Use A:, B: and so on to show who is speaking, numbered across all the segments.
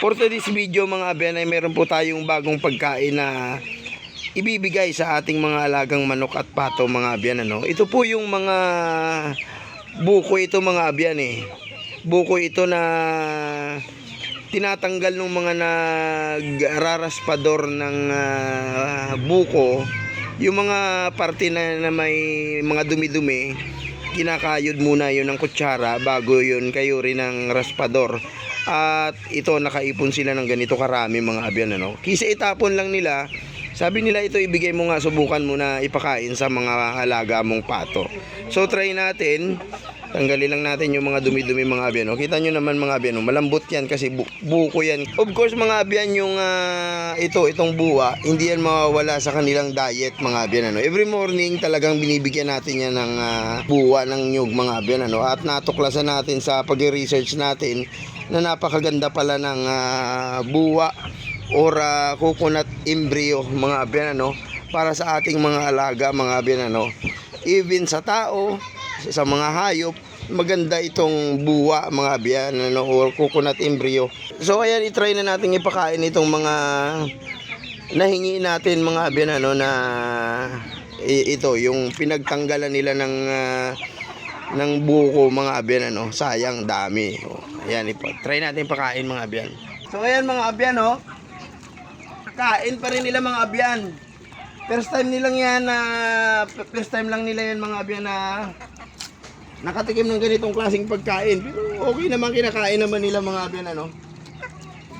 A: For today's video mga abyan ay meron po tayong bagong pagkain na ibibigay sa ating mga alagang manok at pato mga abyan ano. Ito po yung mga buko ito mga abyan eh. Buko ito na tinatanggal ng mga nagraraspador ng ah, buko yung mga parte na, na may mga dumi-dumi kinakayod muna yun ng kutsara bago yun kayo rin ng raspador at ito nakaipon sila ng ganito karami mga abyan ano? Kisa itapon lang nila sabi nila ito ibigay mo nga subukan mo na ipakain sa mga alaga mong pato so try natin tanggalin lang natin yung mga dumi-dumi mga abyan. O, kita nyo naman mga abyan, o, malambot yan kasi bu- buko yan. Of course mga abyan, yung ah, ito, itong buwa, hindi yan mawawala sa kanilang diet mga abyan. Ano. Every morning talagang binibigyan natin yan ng ah, buwa ng nyug mga abyan. Ano. At natuklasan natin sa pag-research natin na napakaganda pala ng ah, buwa or ah, coconut embryo mga abyan ano para sa ating mga alaga mga abyan ano. Even sa tao sa mga hayop maganda itong buwa mga abyan ano, or coconut embryo. So ayan itry na natin ipakain itong mga nahingi natin mga abyan ano na ito yung pinagtanggalan nila ng ah, ng buko mga abyan ano. Sayang dami. O, ayan ipo try natin pakain mga abyan. So ayan mga abyan oh kain pa rin nila mga abyan. First time nilang yan na first time lang nila yan mga abyan na nakatikim ng ganitong klaseng pagkain. Pero okay naman kinakain naman nila mga abyan ano?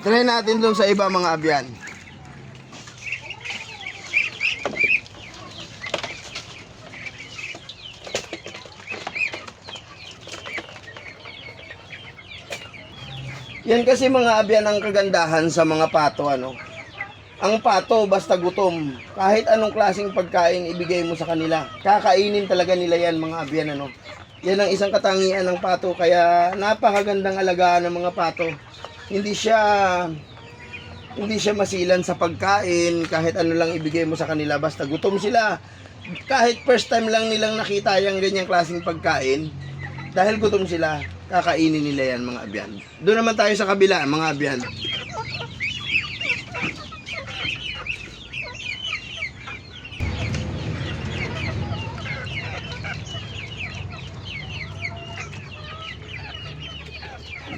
A: Try natin dun sa iba mga abyan. Yan kasi mga abyan ang kagandahan sa mga pato ano. Ang pato basta gutom, kahit anong klaseng pagkain ibigay mo sa kanila, kakainin talaga nila yan mga abyan ano. Yan ang isang katangian ng pato kaya napakagandang alagaan ng mga pato. Hindi siya hindi siya masilan sa pagkain, kahit ano lang ibigay mo sa kanila basta gutom sila. Kahit first time lang nilang nakita yung ganyang klaseng pagkain, dahil gutom sila, kakainin nila yan mga abyan. Doon naman tayo sa kabila, mga abyan.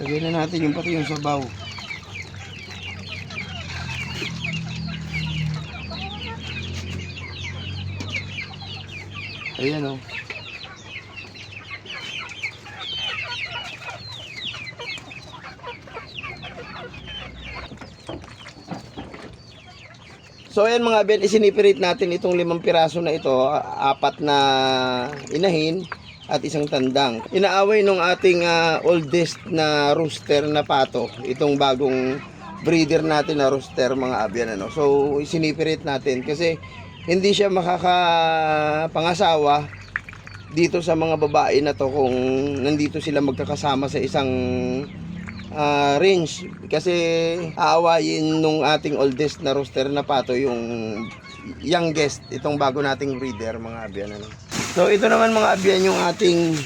A: Lagay na natin yung pati yung sabaw. Ayan oh. So ayan mga ben, isiniperate natin itong limang piraso na ito, apat na inahin at isang tandang. Inaaway nung ating ah, oldest na rooster na pato, itong bagong breeder natin na rooster mga abyan ano. So isiniperate natin kasi hindi siya makakapangasawa dito sa mga babae na to kung nandito sila magkakasama sa isang ah, range kasi aawayin nung ating oldest na rooster na pato yung youngest itong bago nating breeder mga abyan ano. So ito naman mga abyan yung ating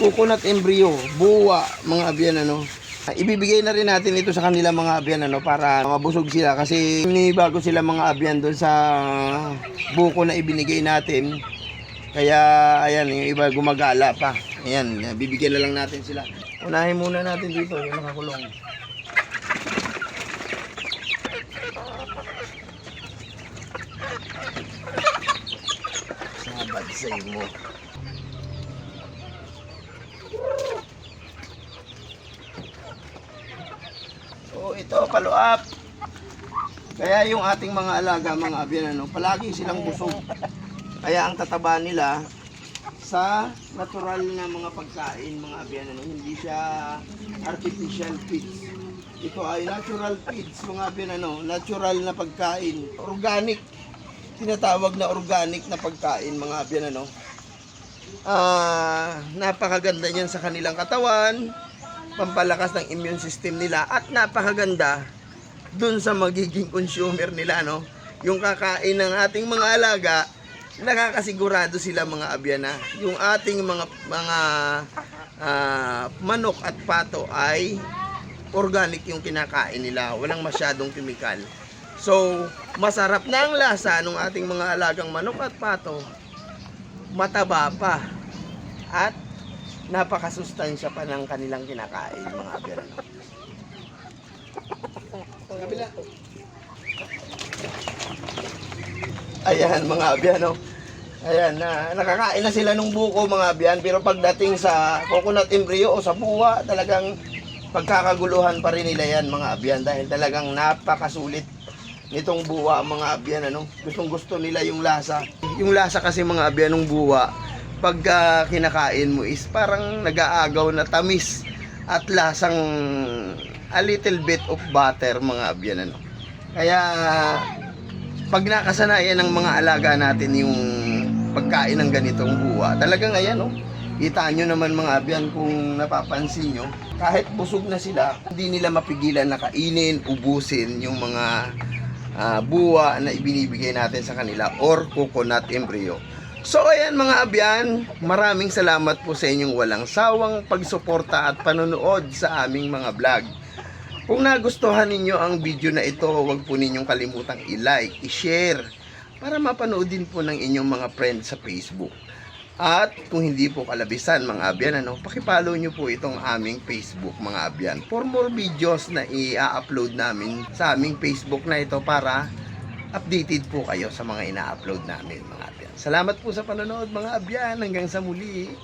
A: coconut embryo, buwa mga abyan ano. Ibibigay na rin natin ito sa kanila mga abyan ano para mabusog sila kasi bago sila mga abyan doon sa buko na ibinigay natin. Kaya ayan, yung iba gumagala pa. Ayan, bibigyan na lang natin sila. Unahin muna natin dito yung nakakulong. Sabad sa mo. So ito, follow up. Kaya yung ating mga alaga, mga abyan, ano, palagi silang busog. Kaya ang tataba nila sa natural na mga pagkain, mga abyan, ano, hindi siya artificial feeds. Ito ay natural feeds, mga abyan, ano, natural na pagkain, organic. Tinatawag na organic na pagkain, mga abyan, ano. Ah, napakaganda niyan sa kanilang katawan, pampalakas ng immune system nila at napakaganda dun sa magiging consumer nila no yung kakain ng ating mga alaga nakakasigurado sila mga abyana yung ating mga mga ah, manok at pato ay organic yung kinakain nila. Walang masyadong chemical. So, masarap na ang lasa ng ating mga alagang manok at pato. Mataba pa. At napakasustansya pa ng kanilang kinakain, mga abyan. Kabila. Ayan, mga abyan, no? Ayan, na, nakakain na sila ng buko, mga abyan. Pero pagdating sa coconut embryo o sa buwa, talagang pagkakaguluhan pa rin nila yan, mga abyan. Dahil talagang napakasulit nitong buwa, mga abyan, ano? Gustong gusto nila yung lasa. Yung lasa kasi, mga abyan, ng buwa, pagka kinakain mo is parang nag-aagaw na tamis at lasang a little bit of butter, mga abyan, ano? Kaya, pag nakasanayan ng mga alaga natin yung pagkain ng ganitong buwa, talagang ayan, no? Kita nyo naman mga abyan kung napapansin nyo, kahit busog na sila, hindi nila mapigilan na kainin, ubusin yung mga ah, buwa na ibinibigay natin sa kanila or coconut embryo. So ayan mga abyan, maraming salamat po sa inyong walang sawang pagsuporta at panonood sa aming mga vlog. Kung nagustuhan ninyo ang video na ito, huwag po ninyong kalimutang i-like, i-share para mapanood din po ng inyong mga friends sa Facebook. At kung hindi po kalabisan mga abyan, ano, pakipollow nyo po itong aming Facebook mga abyan. For more videos na i-upload namin sa aming Facebook na ito para updated po kayo sa mga ina-upload namin mga abyan. Salamat po sa panonood mga abyan. Hanggang sa muli.